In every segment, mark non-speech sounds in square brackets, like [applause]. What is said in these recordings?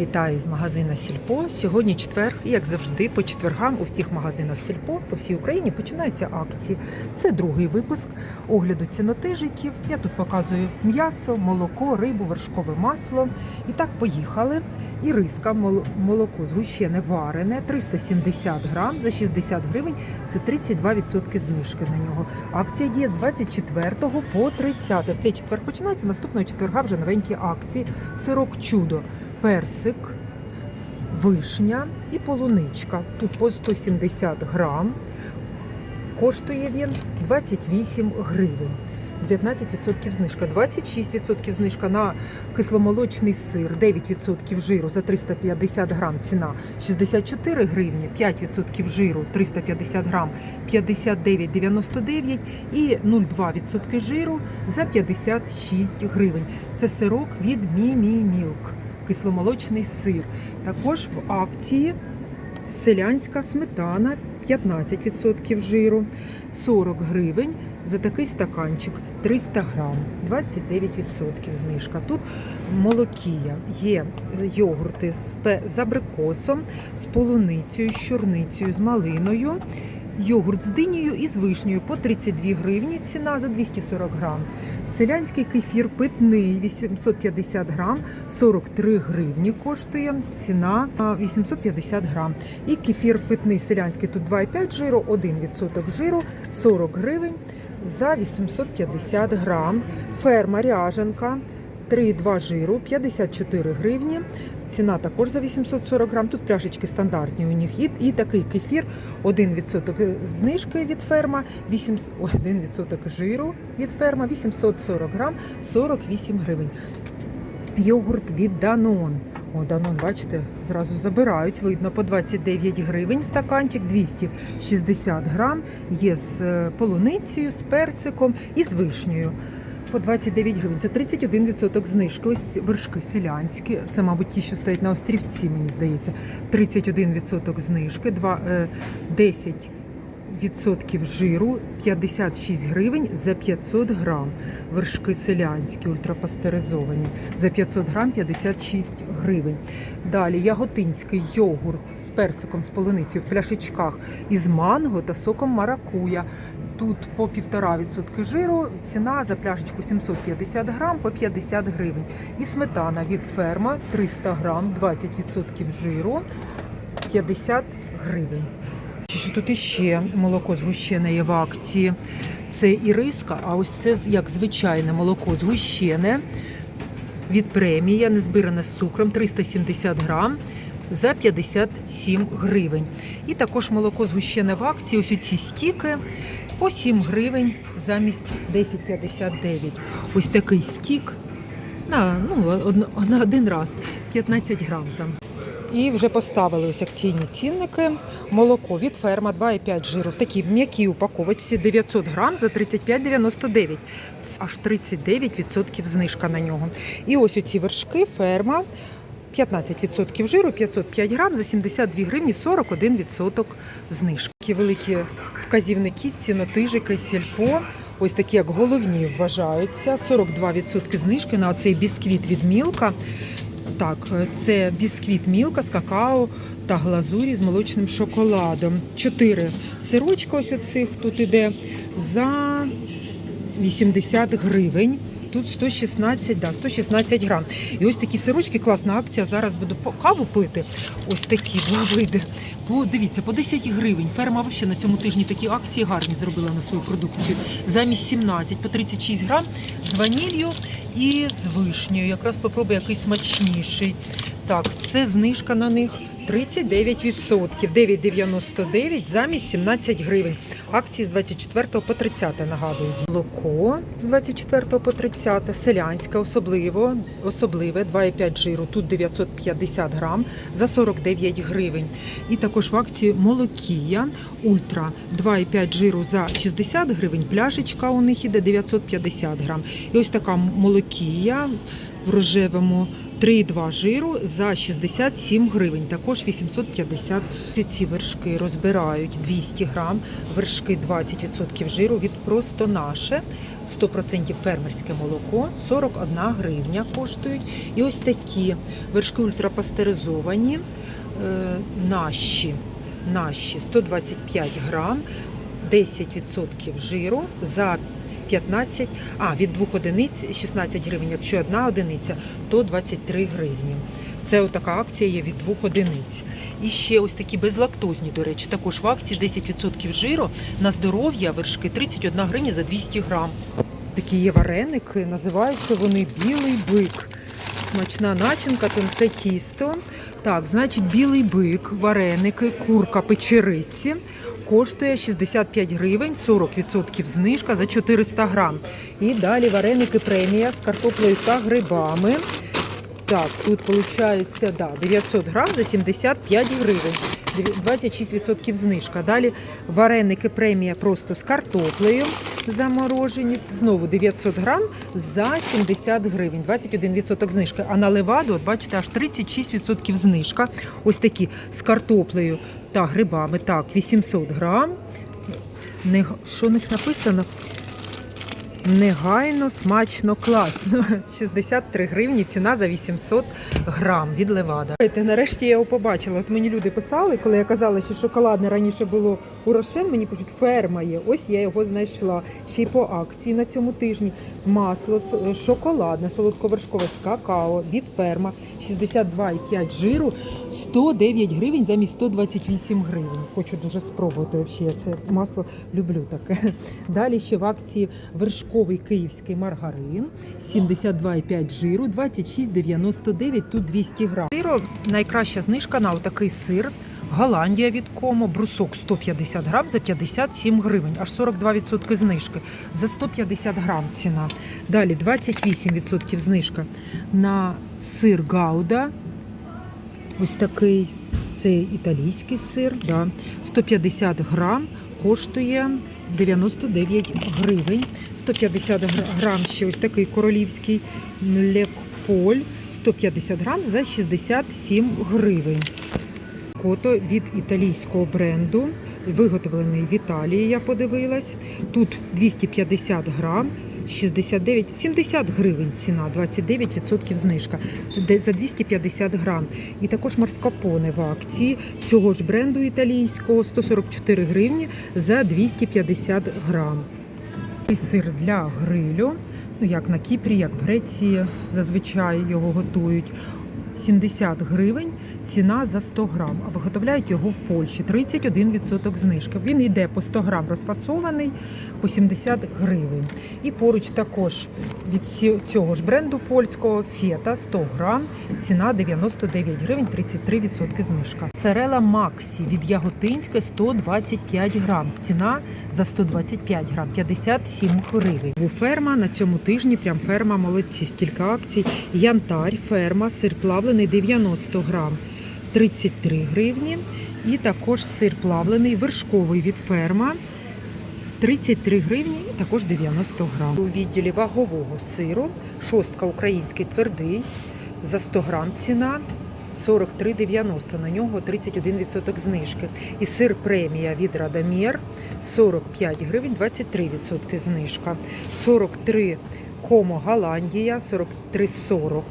вітаю з магазина Сільпо. Сьогодні четвер, і як завжди, по четвергам у всіх магазинах Сільпо по всій Україні починаються акції. Це другий випуск огляду цінотижиків. Я тут показую м'ясо, молоко, рибу, вершкове масло. І так поїхали. І риска, мол- молоко згущене варене, 370 грам за 60 гривень. Це 32% знижки на нього. Акція діє з 24 по 30. В цей четвер починається наступного четверга вже новенькі акції. Сирок чудо, персик, вишня і полуничка. Тут по 170 грам. Коштує він 28 гривень. 19% знижка, 26% знижка на кисломолочний сир, 9% жиру за 350 грам ціна 64 гривні, 5% жиру 350 грам 59,99 і 0,2% жиру за 56 гривень. Це сирок від Мімі Мілк, кисломолочний сир. Також в акції селянська сметана 15% жиру, 40 гривень за такий стаканчик 300 грам, 29% знижка. Тут молокія, є йогурти з абрикосом, з полуницею, з чорницею, з малиною. Йогурт з динею і з вишнею по 32 гривні, ціна за 240 грам. Селянський кефір питний 850 грам, 43 гривні коштує, ціна 850 грам. І кефір питний селянський тут 2,5 жиру, 1% жиру, 40 гривень за 850 грам. Ферма ряженка 3,2 жиру, 54 гривні. Ціна також за 840 грам. Тут пляшечки стандартні у них. І, і такий кефір, 1% знижки від ферма, 8, ой, 1% жиру від ферма, 840 грам, 48 гривень. Йогурт від Данон. О, Данон, бачите, зразу забирають. Видно, по 29 гривень стаканчик, 260 грам. Є з е, полуницею, з персиком і з вишнею. По 29 гривень. Це 31% знижки. Ось вершки селянські. Це, мабуть, ті, що стоять на острівці, мені здається. 31% знижки, два, е, 10 відсотків жиру 56 гривень за 500 грам. Вершки селянські, ультрапастеризовані. За 500 грам 56 гривень. Далі яготинський йогурт з персиком, з полуницею в пляшечках із манго та соком маракуя. Тут по 1,5% жиру, ціна за пляшечку 750 грам по 50 гривень. І сметана від ферма 300 грам, 20% жиру, 50 гривень. Що тут іще молоко згущене є в акції. Це іриска, а ось це як звичайне молоко згущене від премія, не збиране з цукром, 370 грам за 57 гривень. І також молоко згущене в акції. Ось ці стіки по 7 гривень замість 10,59. Ось такий стік на, ну, один раз 15 грам там. І вже поставили ось акційні цінники. Молоко від ферма 2,5 жиру в такій в м'якій упаковочці 900 грам за 35,99. Це Аж 39% знижка на нього. І ось оці вершки ферма 15% жиру, 505 грам за 72 гривні 41% знижки. Такі великі вказівники, цінотижики, сільпо. Ось такі як головні вважаються. 42% знижки на оцей бісквіт від Мілка. Так, це бісквіт Мілка з какао та глазурі з молочним шоколадом. Чотири сирочка ось оцих тут іде за 80 гривень. Тут 116, да, 116 грам. І ось такі сирочки, класна акція. Зараз буду каву пити. Ось такі два види. По, дивіться, по 10 гривень. Ферма взагалі на цьому тижні такі акції гарні зробила на свою продукцію. Замість 17 по 36 грам з ванілью і з вишнею. Якраз попробую якийсь смачніший. Так, це знижка на них 39%, 9,99 замість 17 гривень. Акції з 24 по 30 нагадую. Молоко з 24 по 30, селянське особливо, особливе 2,5 жиру, тут 950 грам за 49 гривень. І також в акції молокія ультра 2,5 жиру за 60 гривень, пляшечка у них іде 950 грам. І ось така молокія в рожевому. 3,2 жиру за 67 гривень, також 850. Ці вершки розбирають 200 грам, вершки 20% жиру від просто наше, 100% фермерське молоко, 41 гривня коштують. І ось такі вершки ультрапастеризовані, е, наші, наші 125 грам, 10% жиру за 15, а від двох одиниць 16 гривень. Якщо одна одиниця, то 23 гривні. Це отака акція є від двох одиниць. І ще ось такі безлактозні, до речі, також в акції 10% жиру на здоров'я вершки 31 гривня за 200 грам. Такі є вареники, називаються вони білий бик. Смачна начинка, тонке тісто. Так, значить, білий бик, вареники, курка печериці коштує 65 гривень, 40% знижка за 400 грам. І далі вареники премія з картоплею та грибами. Так, тут виходить да, 900 грам за 75 гривень. 26% знижка. Далі вареники премія просто з картоплею заморожені. Знову 900 грам за 70 гривень. 21% знижка. А на леваду, от бачите, аж 36% знижка. Ось такі з картоплею та грибами. Так, 800 грам. Не, що в них написано? Негайно, смачно, класно. [laughs] 63 гривні ціна за 800 грам від левада. Нарешті я його побачила. От мені люди писали, коли я казала, що шоколадне раніше було у Рошен, мені пишуть, ферма є. Ось я його знайшла. Ще й по акції на цьому тижні. Масло шоколадне, солодковершкове з какао від ферма 62,5 жиру, 109 гривень замість 128 гривень. Хочу дуже спробувати. Я це масло люблю таке. Далі ще в акції вершковий київський маргарин, 72,5 жиру, 26,99, тут 200 грам. Найкраща знижка на отакий сир. Голландія від кому, брусок 150 грам за 57 гривень, аж 42% знижки. За 150 грам ціна. Далі 28% знижка на сир Гауда. Ось такий, це італійський сир, да. 150 грам коштує 99 гривень. 150 гра- грам ще ось такий королівський млекполь. 150 грам за 67 гривень. Кото від італійського бренду, виготовлений в Італії, я подивилась. Тут 250 грам, 69, 70 гривень ціна, 29% знижка. Це за 250 грам. І також марскапоне в акції цього ж бренду італійського 144 гривні за 250 грам. І сир для грилю, ну як на Кіпрі, як в Греції зазвичай його готують. 70 гривень ціна за 100 грам, а виготовляють його в Польщі. 31% знижки. Він йде по 100 грам розфасований по 70 гривень. І поруч також від цього ж бренду польського фета 100 грам, ціна 99 гривень, 33% знижка. Царела Максі від Яготинська 125 грам, ціна за 125 грам, 57 гривень. Ферма на цьому тижні прям ферма молодці, стільки акцій. Янтарь, ферма, сир плавлений 90 грам. 33 гривні. І також сир плавлений, вершковий від ферма. 33 гривні і також 90 грам. У відділі вагового сиру, шостка український твердий, за 100 грам ціна 43,90. На нього 31% знижки. І сир премія від Радомір 45 гривень, 23% знижка. 43 комо Голландія, 43,40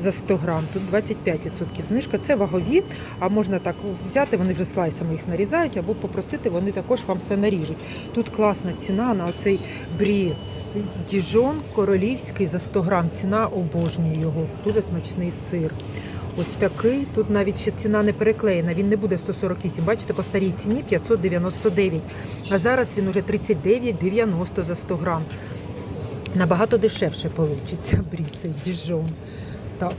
за 100 грам. Тут 25% знижка. Це вагові, а можна так взяти, вони вже слайсами їх нарізають, або попросити, вони також вам все наріжуть. Тут класна ціна на оцей брі Діжон королівський за 100 грам. Ціна обожнюю його. Дуже смачний сир. Ось такий. Тут навіть ще ціна не переклеєна. Він не буде 148. Бачите, по старій ціні 599. А зараз він уже 39,90 за 100 грам. Набагато дешевше вийде брі цей діжон. Так,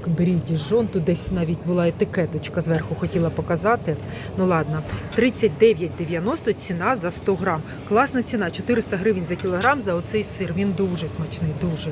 діжон. Тут десь навіть була етикеточка зверху, хотіла показати. Ну ладно, 39,90 ціна за 100 грам. Класна ціна, 400 гривень за кілограм за оцей сир. Він дуже смачний, дуже.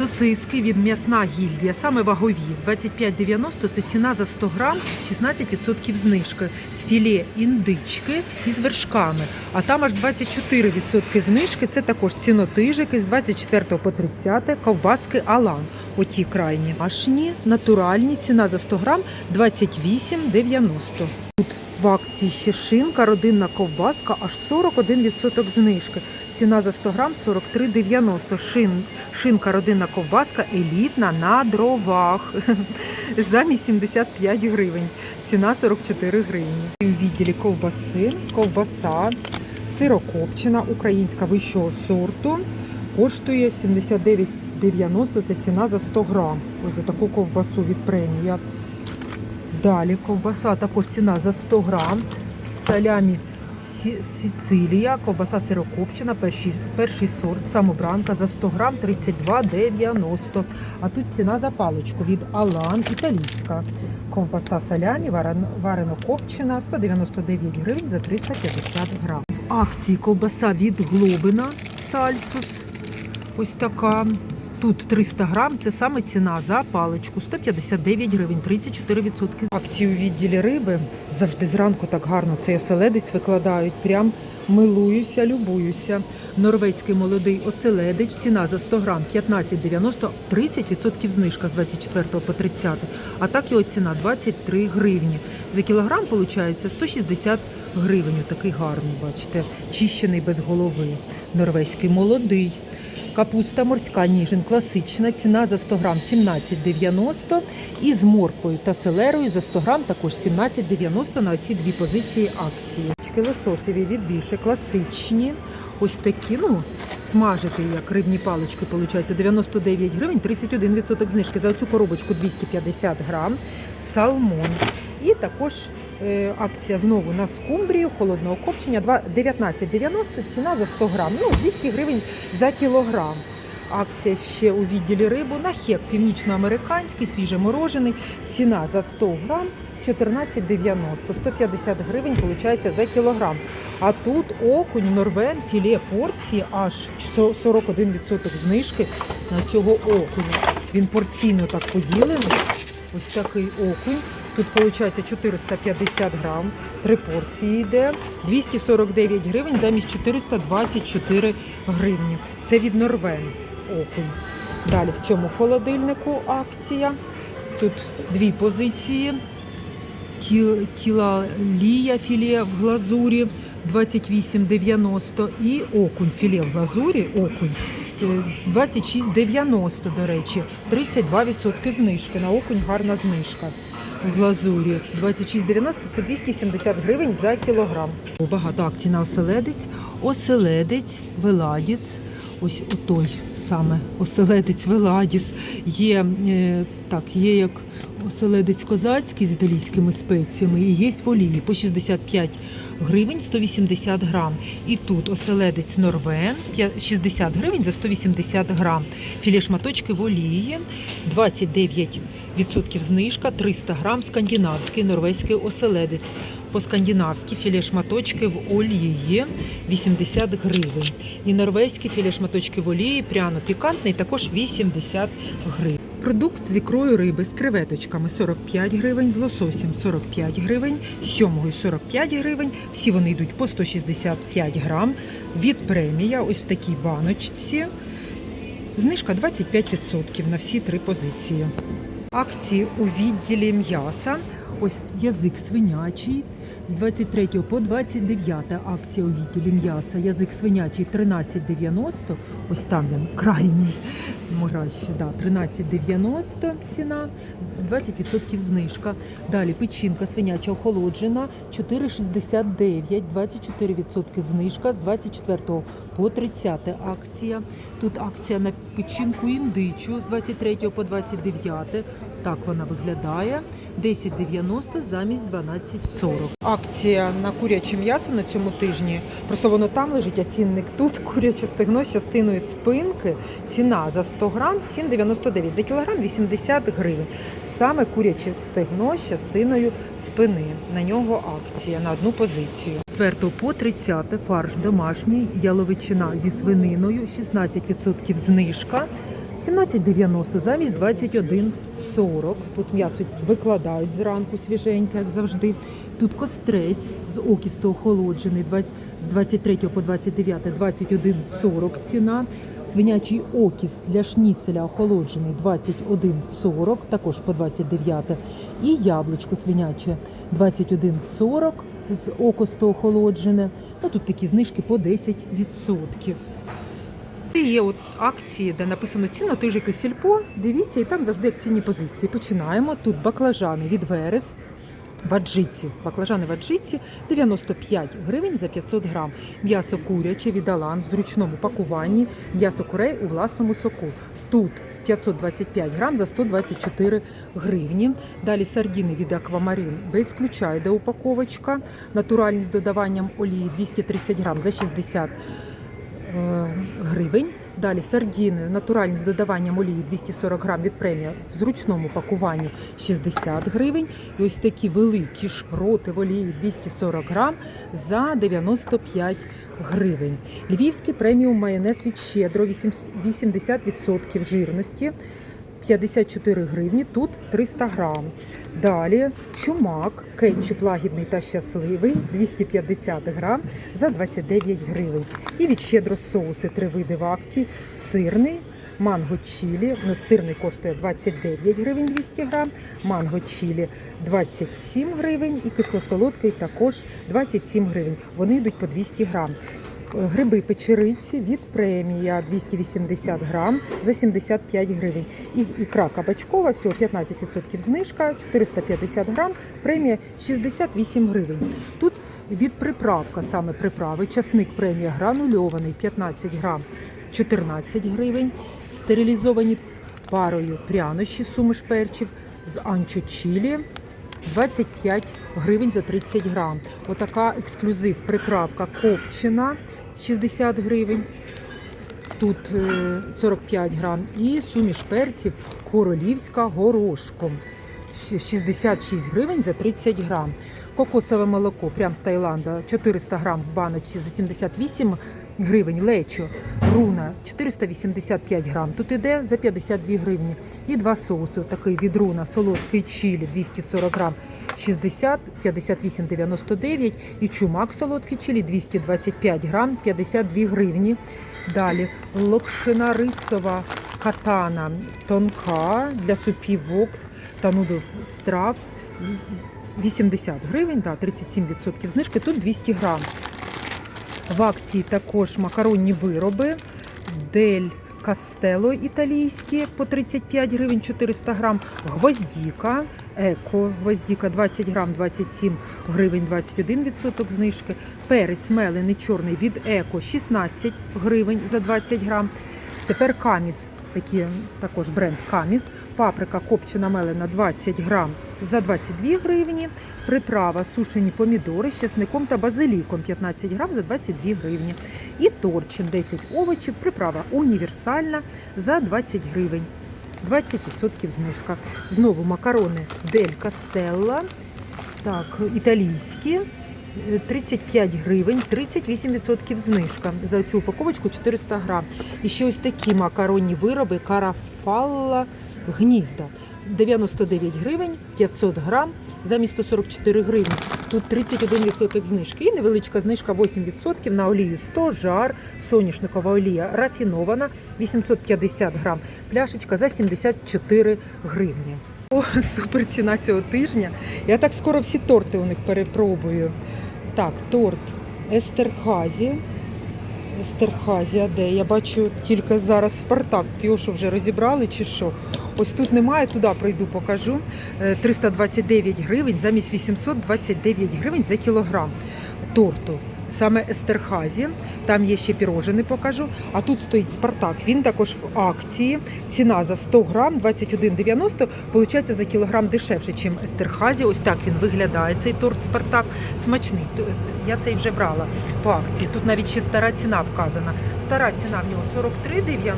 Сосиски від м'ясна гільдія, саме вагові. 25,90 це ціна за 100 грам, 16% знижки. З філе індички із вершками. А там аж 24% знижки. Це також цінотижики з 24 по 30 ковбаски Алан. Оті крайні. Ашні, натуральні, ціна за 100 грам 28,90. Тут в акції ще шинка, родинна ковбаска, аж 41% знижки. Ціна за 100 грам 43,90. Шин, шинка, родинна ковбаска, елітна на дровах. [laughs] Замість 75 гривень. Ціна 44 гривні. У відділі ковбаси, ковбаса, сирокопчена, українська вищого сорту. Коштує 79,90. Це ціна за 100 грам. Ось за таку ковбасу від премія. Далі ковбаса також ціна за 100 грам. Салямі Сі- Сицилія, ковбаса сирокопчена, перший, перший сорт, самобранка за 100 грам 32,90. А тут ціна за паличку від Алан, італійська. Ковбаса салямі, варено копчена, 199 гривень за 350 грам. В акції ковбаса від Глобина, Сальсус. Ось така. Тут 300 грам, це саме ціна за паличку 159 гривень, 34%. Акції у відділі риби завжди зранку так гарно цей оселедець викладають. Прям милуюся, любуюся. Норвезький молодий оселедець, ціна за 100 грам 15,90, 30% знижка з 24 по 30. А так його ціна 23 гривні. За кілограм виходить 160 гривень. Такий гарний, бачите, чищений без голови. Норвезький молодий. Капуста морська ніжин класична, ціна за 100 грам 17,90 і з морквою та селерою за 100 грам також 17,90 на оці дві позиції акції. Лососові відвіші класичні, ось такі, ну, смажити як рибні палички, виходить, 99 гривень, 31% знижки. За цю коробочку 250 грам, салмон. І також акція знову на скумбрію холодного копчення 19,90 ціна за 100 грам. Ну, 200 гривень за кілограм. Акція ще у відділі рибу на хек північноамериканський, свіжеморожений. Ціна за 100 грам 14,90. 150 гривень виходить за кілограм. А тут окунь, норвен, філе порції аж 41% знижки на цього окуня. Він порційно так поділений. Ось такий окунь. Тут виходить 450 грам, три порції йде, 249 гривень замість 424 гривні. Це від Норвен окунь. Далі в цьому холодильнику акція. Тут дві позиції. Тіла лія філе в глазурі 28,90 і окунь філе в глазурі, окунь е, 26,90, до речі, 32% знижки. На окунь гарна знижка. В глазурі 26,90 це 270 гривень за кілограм. Багато акцій на оселедець. Оселедець, веладіць. Ось у той саме оселедець Веладіс. Є е, так, є як оселедець козацький з італійськими спеціями, і є в олії по 65 гривень 180 грам. І тут оселедець Норвен п'я- 60 гривень за 180 грам. Філе шматочки в олії 29% знижка, 300 грам скандинавський норвезький оселедець. По скандинавськи філе шматочки в олії 80 гривень. І норвезькі філе шматочки в олії пряно-пікантний також 80 гривень. Продукт з ікрою риби з креветочками 45 гривень, з лососем 45 гривень, з сьомгою 45 гривень. Всі вони йдуть по 165 грам. Від премія, ось в такій баночці. Знижка 25% на всі три позиції. Акції у відділі м'яса. Ось язик свинячий з 23 по 29 акція у відділі м'яса. Язик свинячий 13,90. Ось там він крайній. Краще, да, 13,90 ціна, 20% знижка. Далі печінка свиняча охолоджена 4,69, 24% знижка з 24 по 30 акція. Тут акція на печінку індичу з 23 по 29. Так вона виглядає. 10,90 замість 12,40. Акція на куряче м'ясо на цьому тижні. Просто воно там лежить, а цінник тут. [laughs] Куряче стегно з частиною спинки. Ціна за 100 грам 7,99. За кілограм 80 гривень. Саме куряче стегно з частиною спини. На нього акція на одну позицію. 4 по 30 фарш домашній, яловичина зі свининою, 16% знижка. 17,90 замість 21,40. Тут м'ясо викладають зранку свіженьке, як завжди. Тут кострець з окісту охолоджений з 23 по 29 21,40 ціна. Свинячий окіст для шніцеля охолоджений 21,40, також по 29. І яблучко свиняче 21,40 з окосту охолоджене. Ну, тут такі знижки по 10%. Це є от акції, де написано ціна тижики сільпо. Дивіться, і там завжди акційні позиції. Починаємо. Тут баклажани від Верес. Ваджиці, баклажани ваджиці 95 гривень за 500 грам. М'ясо куряче від Алан в зручному пакуванні, м'ясо курей у власному соку. Тут 525 грам за 124 гривні. Далі сардіни від Аквамарин без ключа йде упаковочка. Натуральні з додаванням олії 230 грам за 60 е, гривень. Далі сардіни натуральні з додаванням олії 240 грам від премія в зручному пакуванні 60 гривень. І ось такі великі шпроти в олії 240 грам за 95 гривень. Львівський преміум майонез від щедро 80% жирності. 54 гривні, тут 300 грам. Далі чумак, кетчуп лагідний та щасливий, 250 грам за 29 гривень. І від щедро соуси три види в акції. Сирний, манго чілі. Ну, сирний коштує 29 гривень 200 грам, манго чілі 27 гривень і кисло-солодкий також 27 гривень. Вони йдуть по 200 грам. Гриби печериці від премія 280 грам за 75 гривень. І ікра кабачкова, всього 15% знижка, 450 грам, премія 68 гривень. Тут від приправка саме приправи, часник премія гранульований 15 грам 14 гривень, стерилізовані парою прянощі суміш перчів з анчо чілі 25 гривень за 30 грам. Отака ексклюзив приправка копчена 60 гривень. Тут е, 45 грам. І суміш перців королівська горошком. 66 гривень за 30 грам. Кокосове молоко прям з Таїланда 400 грам в баночці за 78 гривень. Лечо руна 485 грам. Тут іде за 52 гривні. І два соуси. Такий від руна солодкий чилі 240 грам 60, 58, 99. І чумак солодкий чилі 225 грам 52 гривні. Далі локшина рисова катана тонка для супів вок та нудл страв 80 гривень, да, 37% знижки, тут 200 грам. В акції також макаронні вироби, дель Кастело італійські по 35 гривень 400 грам, гвоздіка, еко гвоздіка 20 грам 27 гривень 21% знижки, перець мелений чорний від еко 16 гривень за 20 грам. Тепер каміс, такі також бренд каміс, паприка копчена мелена 20 грам за 22 гривні, приправа сушені помідори з чесником та базиліком 15 грам за 22 гривні. І торчин 10 овочів, приправа універсальна за 20 гривень. 20% знижка. Знову макарони Дель Кастелла, так, італійські. е, 35 гривень, 38% знижка. За цю упаковочку 400 грам. І ще ось такі макаронні вироби Карафалла гнізда. 99 гривень, 500 грам, замість 144 гривні. Тут 31% знижки. І невеличка знижка 8% на олію 100 жар, соняшникова олія рафінована, 850 грам. Пляшечка за 74 гривні. О, супер ціна цього тижня. Я так скоро всі торти у них перепробую. Так, торт Естерхазі. Естерхазія, де? Я бачу тільки зараз Спартак. Його що вже розібрали чи що? Ось тут немає, туди прийду, покажу. Е, 329 гривень замість 829 гривень за кілограм торту. Саме Естерхазі, там є ще пірожини, покажу. А тут стоїть Спартак. Він також в акції. Ціна за 100 грам 21,90. Получається за кілограм дешевше, ніж Естерхазі. Ось так він виглядає. Цей торт Спартак смачний. То- Я цей вже брала по акції. Тут навіть ще стара ціна вказана. Стара ціна в нього 43,90.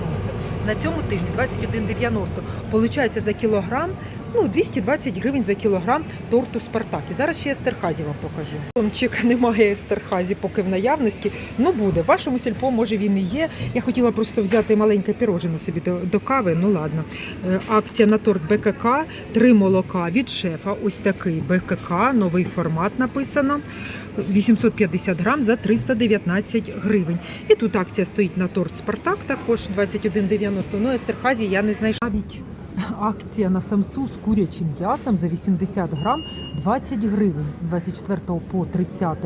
На цьому тижні 21,90. Получається за кілограм, ну 220 гривень за кілограм торту Спартак. І зараз ще естерхазі вам покажу. Томчик [laughs] немає естерхазі поки в наявності. Ну буде. Вашому сільпо може він і є. Я хотіла просто взяти маленьке пірожино собі до, до кави. Ну ладно. Е, Акція на торт БКК, три молока від шефа. Ось такий БКК, новий формат написано. 850 грам за 319 гривень. І тут акція стоїть на торт Спартак, також 21,90. Ну, естерхазі я не знайшла. Навіть акція на самсу з курячим м'ясом за 80 грам 20 гривень з 24 по 30.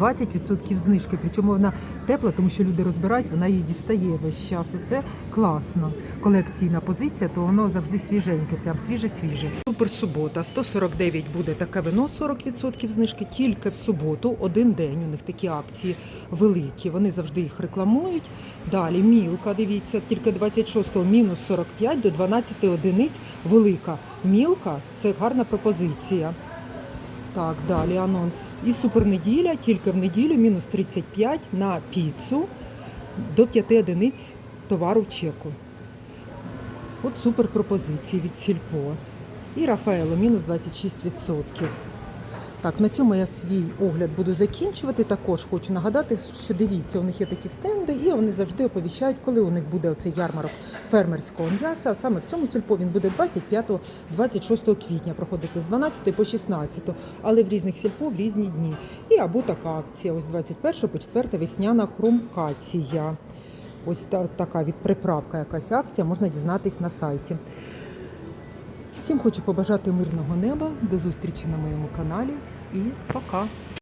20% знижки. Причому вона тепла, тому що люди розбирають, вона її дістає весь час. Оце класно. Колекційна позиція, то воно завжди свіженьке, прям свіже-свіже. Супер субота, 149 буде таке вино, 40% знижки. Тільки в суботу, один день. У них такі акції великі. Вони завжди їх рекламують. Далі мілка, дивіться, тільки 26-го мінус 45 до 12 одиниць. Велика мілка це гарна пропозиція. Так, далі анонс. І супернеділя, тільки в неділю мінус 35 на піцу до 5 одиниць товару в чеку. От супер пропозиції від Сільпо. І Рафаело мінус 26%. Так, на цьому я свій огляд буду закінчувати. Також хочу нагадати, що дивіться, у них є такі стенди, і вони завжди оповіщають, коли у них буде оцей ярмарок фермерського м'яса. Саме в цьому сільпо він буде 25-26 квітня проходити з 12 по 16, але в різних сільпо в різні дні. І або така акція, ось 21 по 4 весняна хрумкація. Ось та, така від приправка якась акція, можна дізнатись на сайті. Всім хочу побажати мирного неба, до зустрічі на моєму каналі і пока!